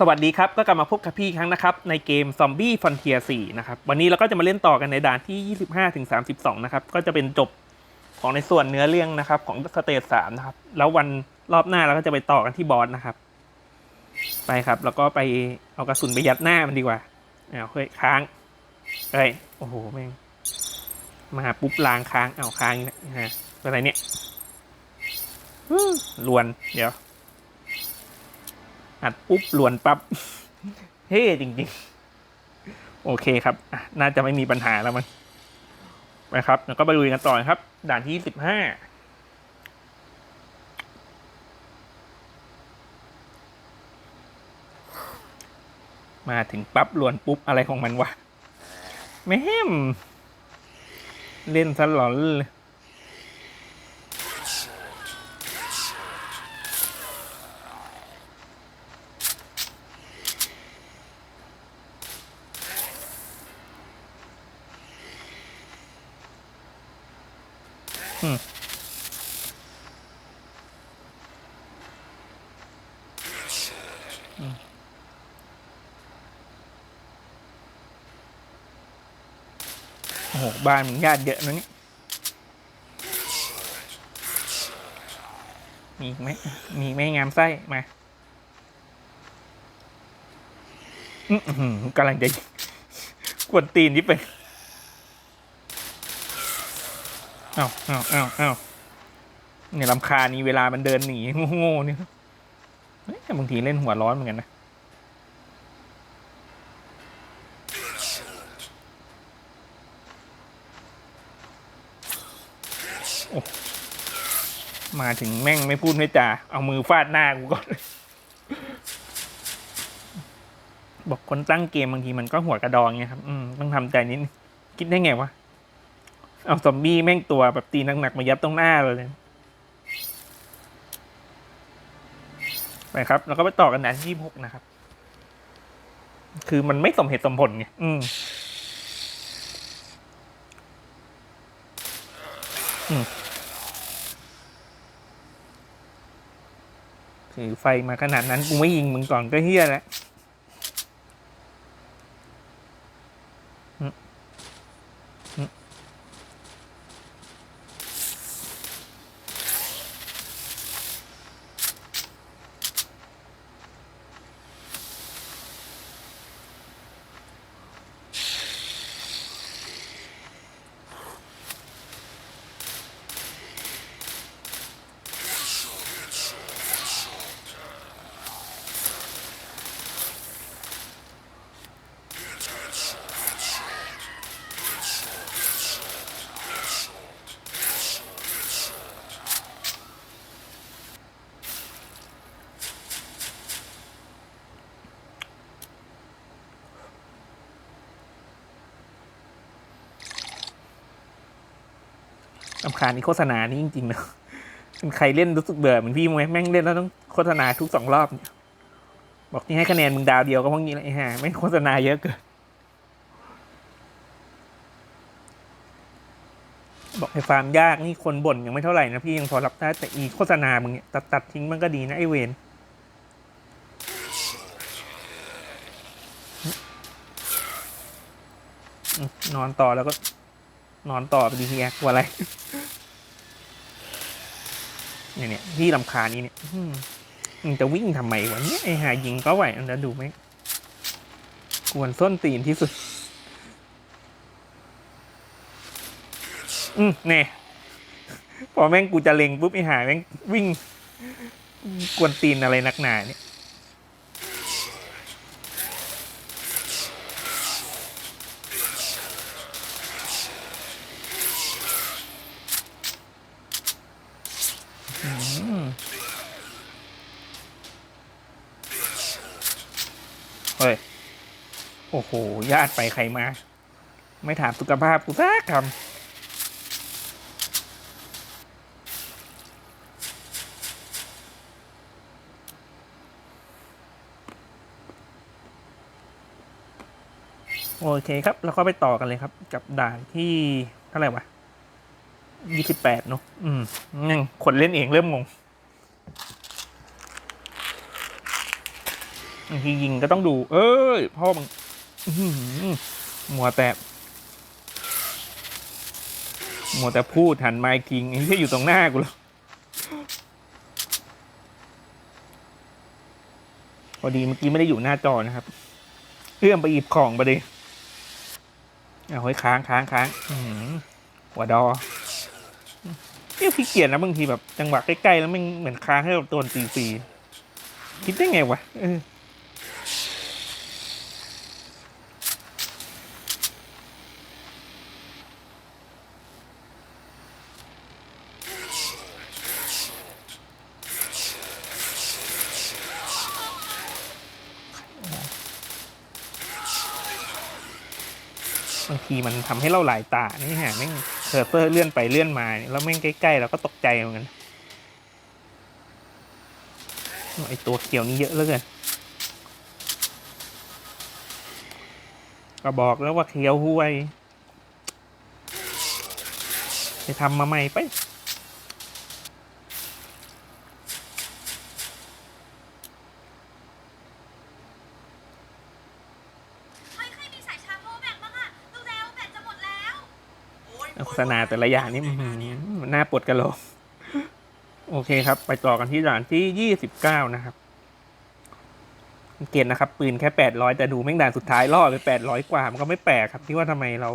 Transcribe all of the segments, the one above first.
สวัสดีครับ ก็กลับมาพบกับพี่ครั้งนะครับ ในเกม Zombie Frontier 4นะครับ วันนี้เราก็จะมาเล่นต่อกันในด่านที่ 25ถึง32 นะครับ ก็จะเป็นจบของในส่วนเนื้อเรื่องนะครับ ของสเตจ3นะครับ แล้ววันรอบหน้าเราก็จะไปต่อกันที่บอสนะครับ ไปครับ แล้วก็ไปเอากระสุนไปยัดหน้ามันดีกว่าเอาเฮ้ยค้างเฮ้ยโอ้โหแม่งมาปุ๊บลางค้างเอาค้างอีกแล้วฮะอะไรเนี่ยลวนเดี๋ยว อัดปุ๊บลวนปับ๊บเฮ้จริงๆ โอเคครับน่าจะไม่มีปัญหาแล้วมันไปครับแล้วก็ไปลุยกันต่อครับ ด่านที่สิบห้ามาถึงปั๊บลวนปุ๊บอะไรของมันวะแม่มเล่นซะหลอนเลย โอ้โห บ้านมึงญาติเยอะนะเนี่ยมีไหมมีไม่งามไส้ มาอื้อหือกำลังจะกวนตีนนี่ไปเอ้าเอ้าเอ้าเอ้าเนี่ยลำคานี่เวลามันเดินหนีโง่ๆเนี่ยเฮ้ยแต่บางทีเล่นหัวร้อนเหมือนกันนะมาถึงแม่งไม่พูดไม่จาเอามือฟาดหน้ากูก่อนบอกคนตั้งเกมบางทีมันก็หัวกระดองไงครับ อืมต้องทำใจนิดนึงคิดได้ไงวะ เอาซอมบี้แม่งตัวแบบตีหนักๆมายัดตรงหน้าเลย ไปครับ แล้วก็ไปต่อกันด่านที่หกนะครับ คือมันไม่สมเหตุสมผลไงอืมอืมถือไฟมาขนาดนั้นกูไม่ยิงมึงก่อนก็เฮี้ยแล้ว ลำคาญนี่โฆษณานี่จริงๆเนาะเป็นใครเล่นรู้สึกเบื่อเหมือนพี่ไหมแม่งเล่นแล้วต้องโฆษณาทุกสองรอบเนี่ยบอกที่ให้คะแนนมึงดาวเดียวก็เพราะงี้แหละไอ้ห่าไม่โฆษณาเยอะเกินบอกให้ฟาร์มยากนี่คนบ่นยังไม่เท่าไหร่นะพี่ยังพอรับได้แต่อีโฆษณามึงเนี่ยตัดตัดทิ้งมันก็ดีนะไอเวนนอนต่อแล้วก็ นอนต่อไปดีทีแอกลัวอะไร เนี่ยเนี่ยที่ลำคานี่เนี่ยอืมมึงจะวิ่งทำไมวะเนี่ยไอหายิงก็ไหวอันนั้นดูไหมกวนส้นตีนที่สุด อืมเนี่ยพอแม่งกูจะเล็งปุ๊บไอหาแม่งวิ่ง กวนตีนอะไรนักหนาเนี่ย เฮ้ย โอ้โห ญาติไปใครมา ไม่ถามสุขภาพกูสักคำโอเคครับ แล้วก็ไปต่อกันเลยครับ กับด่านที่เท่าไหร่วะ ยี่สิบแปดเนอะอืมยังคนเล่นเองเริ่มงงบางทียิงก็ต้องดู เอ้ย พ่อมึงหมัวแต่มัวแต่พูดหันมาอีกทีไอ้ที่อยู่ตรงหน้ากูแล้วพอดีเมื่อกี้ไม่ได้อยู่หน้าจอนะครับเอื้อมไปหยิบของไปดิเอาไว้ค้างค้างค้างหัวดอ เนี่ยพี่เกียรนะบางทีแบบจังหวะใกล้ๆแล้วมันเหมือนค้างให้เราโดนตีฟรีคิดได้ไงวะเออบางทีมันทำให้เราหลายตา นี่ฮะแม่ง เคอร์เซอร์เลื่อนไปเลื่อนมาเนี่ยแล้วแม่งใกล้ๆเราก็ตกใจเหมือนกันไอตัวเขียวนี้เยอะเหลือเกินก็บอกแล้วว่าเขียวห้วย ไปทำมาใหม่ไป ใครใครมีสายชาร์จโมแบตบ้างอะเร็วๆแบตจะหมดแล้ว โฆ ษณาแต่ละอย่างนี่อื้อหือมันน่าปวดกระโหลก โอเคครับ ไปต่อกันที่ด่านที่ยี่สิบเก้านะครับสังเกตนะครับ ปืนแค่แปดร้อยแต่ดูแม่งด่านสุดท้ายล่อไปแปดร้อยกว่า มันก็ไม่แปลกครับ ที่ว่าทำไมเรา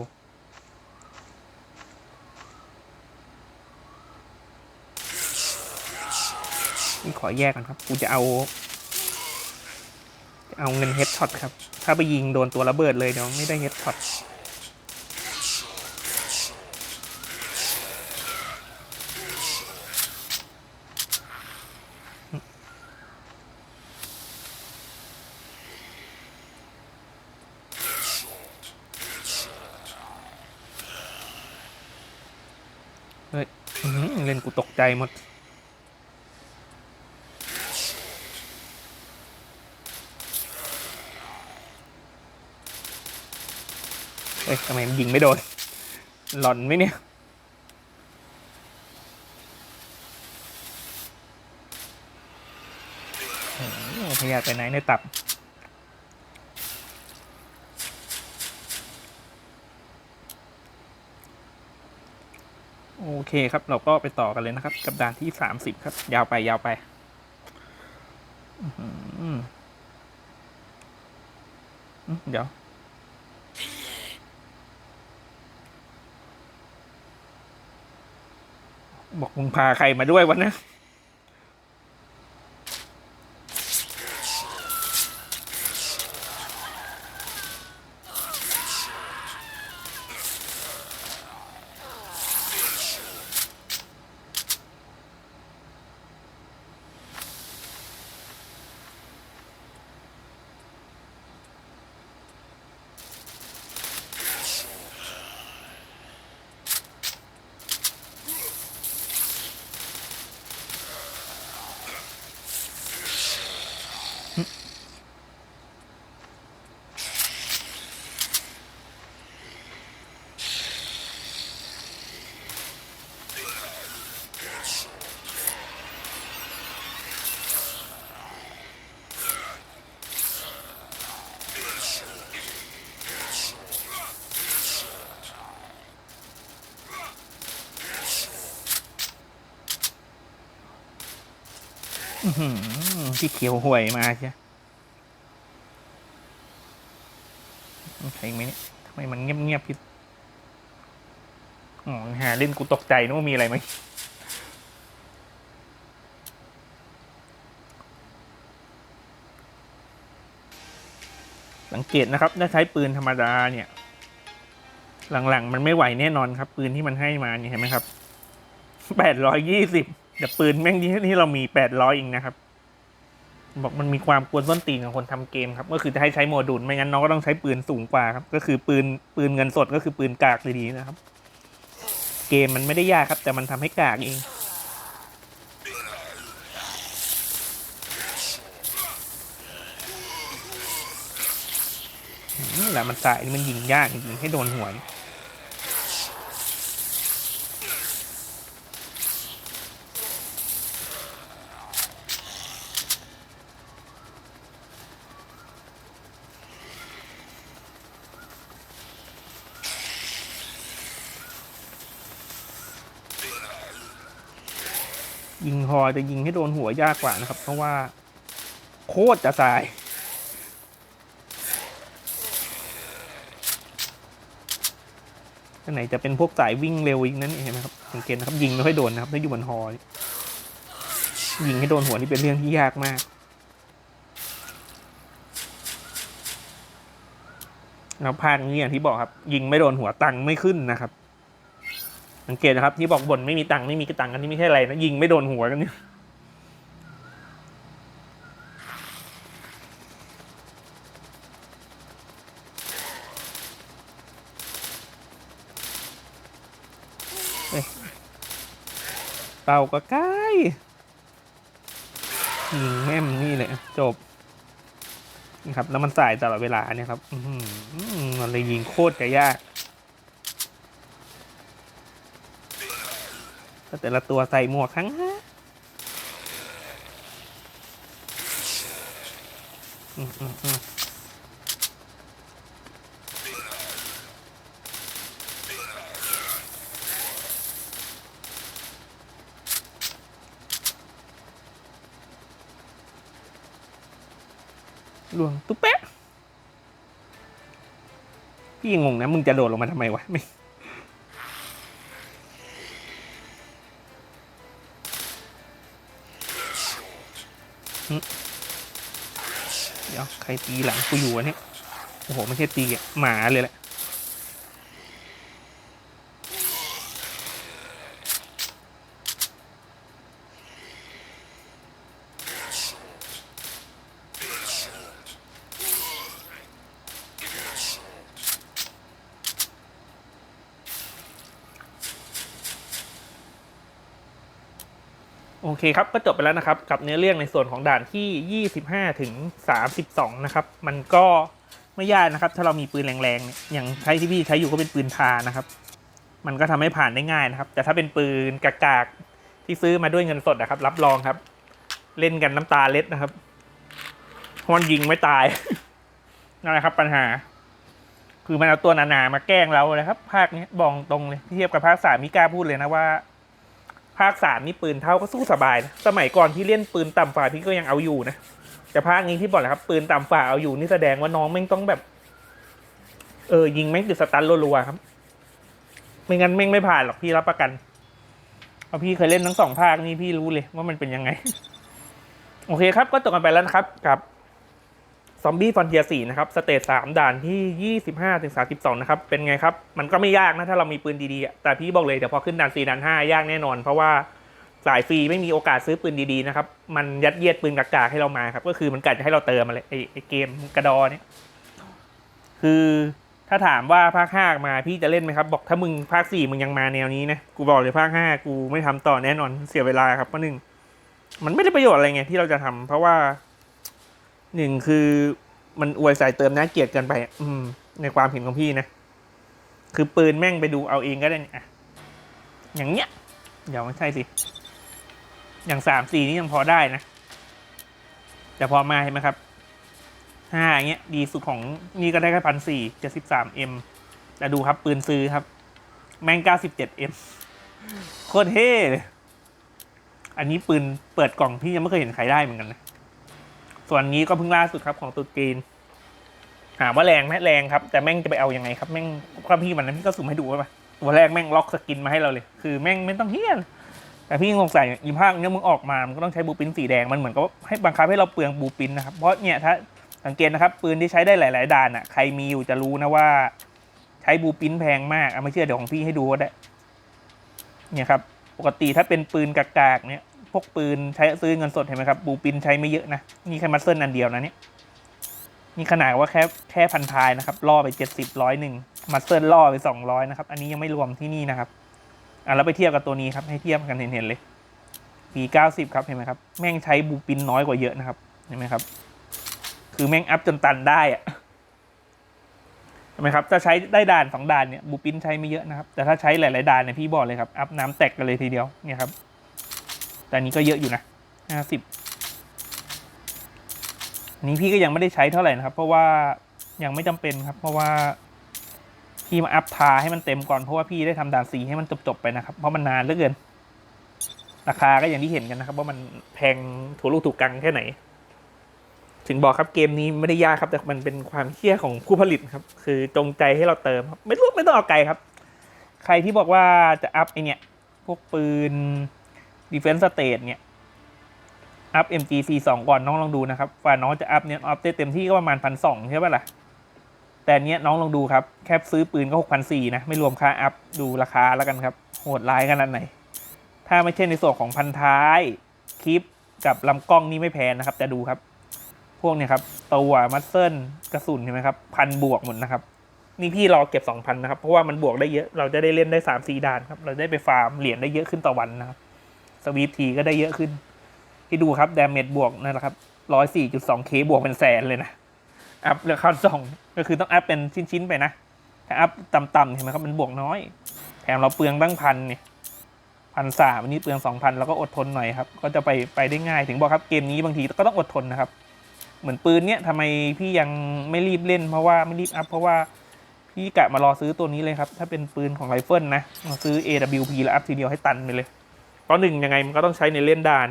นี่ขอแยกกันครับ กูจะเอาจะเอาเงินเฮดช็อตครับ ถ้าไปยิงโดนตัวระเบิดเลยเดี๋ยวไม่ได้เฮดช็อต อื้อหือเล่นกูตกใจ หมด เอ้ยทำไมมันยิงไม่โดน หลอนไหมเนี่ยโอ้โหพยาธิไปไหนในตับ เคครับ เราก็ไปต่อกันเลยนะครับ กับด่านที่สามสิบครับ ยาวไปยาวไปเดี๋ยวบอกมึงพาใครมาด้วยวะนะ พี่เขียวห่วยมาใช่ใครไหมเนี่ยทำไมมันเงียบๆพี่อ๋อหาเล่นกูตกใจนึกว่ามีอะไรไหมสังเกตนะครับ ถ้าใช้ปืนธรรมดาเนี่ย หลังๆ มันไม่ไหวแน่นอนครับ ปืนที่มันให้มาเนี่ยเห็นไหมครับแปดร้อยยี่สิบ แต่ปืนแม่งที่ที่เรามีแปดร้อยเองนะครับ บอกมันมีความกวนส้นตีนของคนทำเกมครับ ก็คือจะให้ใช้โมดูลไม่งั้นน้องก็ต้องใช้ปืนสูงกว่าครับ ก็คือปืนปืนเงินสดก็คือปืนกากดีๆนะครับ เกมมันไม่ได้ยากครับ แต่มันทำให้กากเองนี่แหละมันสายมันยิงยากจริงให้โดนหัวนี่ ยิงฮอจะยิงให้โดนหัวยากกว่านะครับ เพราะว่า โคตรจะตายอันไหนจะเป็นพวกสายวิ่งเร็วอีกนั่นเองนะครับสังเกตนะครับยิงไม่ค่อยโดนนะครับถ้าอยู่บนฮอยิงให้โดนหัวนี่เป็นเรื่องที่ยากมากแล้วภาคนี้อย่างที่บอกครับ ยิงไม่โดนหัวตังค์ไม่ขึ้นนะครับ สังเกตนะครับที่บอกบ่นไม่มีตังค์ไม่มีกระตังค์กันนี่ไม่ใช่อะไรนะยิงไม่โดนหัวกันเนี่ยเอ้ยเต่าก็ใกล้ยิงแม่มนี่เลยจบนะครับแล้วมันสายตลอดเวลาเนี่ยครับอื้อหือมันเลยยิงโคตรจะยาก แต่ละตัวใส่หมวกทั้งฮะอืมอืมอืมลวงตุ๊บแป๊ะพี่งงงนะ มึงจะโดดลงมาทำไมวะ เดี๋ยวใครตีหลังกูอยู่วะเนี่ยโอ้โหไม่ใช่ตีอะหมาเลยแหละ เคครับก็จบไปแล้วนะครับกับเนื้อเรื่องในส่วนของด่านที่ 25 ถึง 32 นะครับ มันก็ไม่ยากนะครับ ถ้าเรามีปืนแรงๆเนี่ยอย่างใช้ที่พี่ใช้อยู่ก็เป็นปืนพานะครับ มันก็ทำให้ผ่านได้ง่ายนะครับ แต่ถ้าเป็นปืนกากๆที่ซื้อมาด้วยเงินสดนะครับ รับรองครับ เล่นกันน้ำตาเล็ดนะครับเพราะมันยิงไม่ตายนั่นแหละครับ ปัญหา คือมันเอาตัวหนาๆมาแกล้งเราเลยครับ ภาคนี้บอกตรงเลยเทียบกับภาคสามมิกล้าพูดเลยนะว่า ภาคสามนี่ปืนเท่าก็สู้สบายนะสมัยก่อนที่เล่นปืนต่ำฝ่าพี่ก็ยังเอาอยู่นะแต่ภาคนี้ที่บอกแหละครับ ปืนต่ำฝ่าเอาอยู่นี่แสดงว่าน้องแม่งต้องแบบ เออยิงแม่งติดสตันรัวๆครับ ไม่งั้นแม่งไม่ผ่านหรอกพี่รับประกันเพราะพี่เคยเล่นทั้งสองภาคนี่พี่รู้เลยว่ามันเป็นยังไง โอเคครับก็จบกันไปแล้วนะครับกับ ซอมบี้ฟอนเทียสี่นะครับ สเตจสามด่านที่ยี่สิบห้าถึงสาสิบสองนะครับ เป็นไงครับ มันก็ไม่ยากนะ ถ้าเรามีปืนดีๆ แต่พี่บอกเลย เดี๋ยวพอขึ้นด่านสี่ด่านห้ายากแน่นอน เพราะว่าสายฟรีไม่มีโอกาสซื้อปืนดีๆนะครับ มันยัดเยียดปืนกากๆให้เรามาครับ ก็คือมันกัดจะให้เราเติมมาเลยไอไอเกมกระดอเนี่ย คือถ้าถามว่าภาคห้ามาพี่จะเล่นไหมครับ บอกถ้ามึงภาคสี่มึงยังมาแนวนี้นะ กูบอกเลยภาคห้ากูไม่ทำต่อแน่นอนเสียเวลาครับเพราะหนึ่งมันไม่ได้ประโยชน์อะไรไงที่เราจะทำเพราะว่า หนึ่งคือมันอวยใสายเติมน่าเกลียดเกินไปอะอืม ในความเห็นของพี่นะ คือปืนแม่งไปดูเอาเองก็ได้นี่อะอย่างเงี้ยเดี๋ยวไม่ใช่สิ อย่างสามสี่นี่ยังพอได้นะ แต่พอมาเห็นไหมครับห้าอย่างเงี้ย ดีสุดของนี่ก็ได้แค่พันสี่เจ็ดสิบสามเอ็มแต่ดูครับปืนซื้อครับ แม่งเก้าสิบเจ็ดเอ็มโคตรเท่เลยอันนี้ปืนเปิดกล่องพี่ยังไม่เคยเห็นใครได้เหมือนกันนะ ส่วนนี้ก็เพิ่งล่าสุดครับของตุดจีนถามว่าแรงไหมแรงครับ แต่แม่งจะไปเอายังไงครับแม่งก็พี่วันนั้นพี่ก็สุ่มให้ดูไว้ปตัวแรกแม่งล็อกสกินมาให้เราเลย คือแม่งไม่ต้องเฮี้ยนแต่พี่ยังสงสัยอีภาคเนี้ยมึงออกมา มันก็ต้องใช้บูปินสีแดง มันเหมือนกับให้บังคับให้เราเปลืองบูปินนะครับ เพราะเนี่ยถ้าสังเกตนะครับ ปืนที่ใช้ได้หลาย ๆ ด่านอะ ใครมีอยู่จะรู้นะว่า ใช้บูปินแพงมากเอาไม่เชื่อเดี๋ยวของพี่ให้ดูก็ได้ เนี่ยครับ ปกติถ้าเป็นปืนกากๆเนี่ย พวกปืนใช้ซื้อเงินสดเห็นไหมครับบูปินใช้ไม่เยอะนะนี่แค่มัสเซิลอันเดียวนะเนี่ยนี่ขนาดว่าแค่แค่พันทายนะครับล่อไปเจ็ดสิบร้อยหนึ่งมัสเซิลล่อไปสองร้อยนะครับอันนี้ยังไม่รวมที่นี่นะครับอะแล้วไปเทียบกับตัวนี้ครับให้เทียบกันเห็นๆเลยปีเก้าสิบครับเห็นไหมครับแม่งใช้บูปินน้อยกว่าเยอะนะครับเห็นไหมครับ คือแม่งอัพจนตันได้อะเห็นไหมครับถ้าใช้ได้ด่านสองด่านเนี่ยบูปินใช้ไม่เยอะนะครับแต่ถ้าใช้หลาย ๆ ด่านเนี่ยพี่บอกเลยครับอัพน้ำแตกกันเลยทีเดียวเนี่ยครับ แต่อันนี้ก็เยอะอยู่นะห้าสิบนี้พี่ก็ยังไม่ได้ใช้เท่าไหร่นะครับ เพราะว่ายังไม่จำเป็นครับ เพราะว่าพี่มาอัพทาให้มันเต็มก่อนเพราะว่าพี่ได้ทำด่านสีให้มันจบๆไปนะครับ เพราะมันนานเหลือเกิน ราคาก็อย่างที่เห็นกันนะครับ ว่ามันแพงถูกลูกถูกกังแค่ไหน ถึงบอกครับเกมนี้ไม่ได้ยากครับ แต่มันเป็นความเชี่ยของผู้ผลิตครับ คือจงใจให้เราเติมครับ ไม่รู้ไม่ต้องเอาไกลครับ ใครที่บอกว่าจะอัพไอเนี่ยพวกปืน Defense State เนี่ย อัพ MGC 2 ก่อนน้องลองดูนะครับว่าน้องจะอัพเนี่ยอัพได้เต็มที่ก็ประมาณพันสองใช่ปะล่ะ แต่นเนี้ยน้องลองดูครับ แค่ซื้อปืนก็หกพันสี่นะ ไม่รวมค่าอัพดูราคาแล้วกันครับ โหดร้ายขนาดไหน ถ้าไม่ใช่ในส่วนของพันท้าย คลิปกับลำกล้องนี่ไม่แพงนะครับ แต่ดูครับ พวกเนี่ยครับตัวมัสเซิลกระสุนเห็นไหมครับพันบวกหมดนะครับนี่พี่รอเก็บสองพันนะครับ เพราะว่ามันบวกได้เยอะ เราจะได้เล่นได้สามสี่ด่านครับ เราได้ไปฟาร์มเหรียญได้เยอะขึ้นต่อวันนะครับ สวีปทีก็ได้เยอะขึ้น ที่ดูครับดาเมจบวกนั่นแหละครับร้อยสี่จุดสองเคบวกเป็นแสนเลยนะอัพเรือข้าวสองก็คือต้องอัพเป็นชิ้น ๆ ไปนะถ้าอัพต่ำๆเห็นไหมครับมันบวกน้อย แถมเราเปลืองตั้งพันเนี่ยพันสามอันนี้เปลืองสองพันแล้วก็อดทนหน่อยครับ ก็จะไปไปได้ง่ายถึงบอกครับเกมนี้บางทีก็ต้องอดทนนะครับ เหมือนปืนเนี้ยทำไมพี่ยังไม่รีบเล่นเพราะว่าไม่รีบอัพเพราะว่าพี่กะมารอซื้อตัวนี้เลยครับ ถ้าเป็นปืนของไรเฟิลนะ ซื้อ AWP แล้วอัพทีเดียวให้ตันไปเลย เพราะหนึ่งยังไงมันก็ต้องใช้ในเล่นด่าน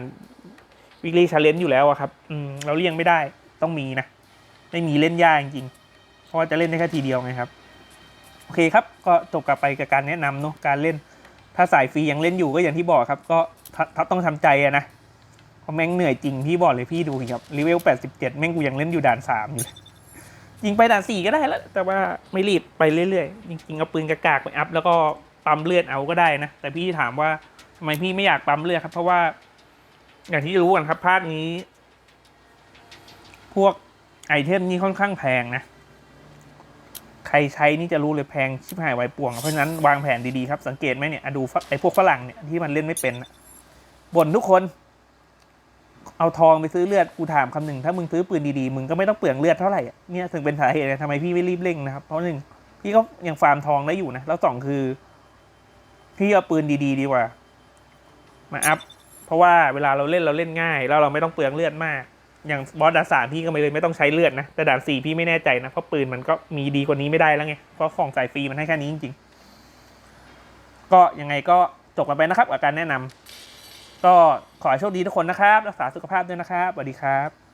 วิกฤตชาเลนจ์อยู่แล้วอะครับอืมเราเลี่ยงไม่ได้ต้องมีนะ ไม่มีเล่นยากจริงๆเพราะว่าจะเล่นได้แค่ทีเดียวไงครับโอเคครับก็จบกลับไปกับการแนะนำเนาะการเล่น ถ้าสายฟรียังเล่นอยู่ก็อย่างที่บอกครับ ก็ถ้าถ้าต้องทำใจอะนะเพราะแม่งเหนื่อยจริงพี่บอกเลยพี่ดูครับรีเวล87 แม่งกูยังเล่นอยู่ด่านสามอยู่เลยยิงไปด่านสี่ก็ได้แล้ว แต่ว่าไม่รีบไปเรื่อยๆจริงๆเอาปืนกระกากไปอัพแล้วก็ปั๊มเลือดเอาก็ได้นะแต่พี่ถามว่า ทำไมพี่ไม่อยากปั๊มเลือดครับ เพราะว่า อย่างที่รู้กันครับภาคนี้ พวกไอเทมนี่ค่อนข้างแพงนะ ใครใช้นี่จะรู้เลยแพงชิบหายไวป่วง เพราะฉะนั้นวางแผนดีๆครับสังเกตไหมเนี่ยดูไอพวกฝรั่งเนี่ยที่มันเล่นไม่เป็นบ่นทุกคน เอาทองไปซื้อเลือดกูถามคำหนึ่งถ้ามึงซื้อปืนดีๆมึงก็ไม่ต้องเปลืองเลือดเท่าไหร่เนี่ยถึงเป็นสาเหตุเลยทำไมพี่ไม่รีบเร่งนะครับเพราะหนึ่งพี่ก็ยังฟาร์มทองได้อยู่นะแล้วสองคือ พี่เอาปืนดีๆดีกว่า มาอัพเพราะว่าเวลาเราเล่นเราเล่นง่าย แล้วเราไม่ต้องเปลืองเลือดมาก อย่างบอสด่านสามพี่ก็ไม่เลยไม่ต้องใช้เลือดนะแต่ด่านสี่พี่ไม่แน่ใจนะเพราะปืนมันก็มีดีกว่านี้ไม่ได้แล้วไงเพราะของสายฟรีมันให้แค่นี้จริงๆ ก็ยังไงก็จบกันไปนะครับกับการแนะนำก็ขอให้โชคดีทุกคนนะครับ รักษาสุขภาพด้วยนะครับสวัสดีครับ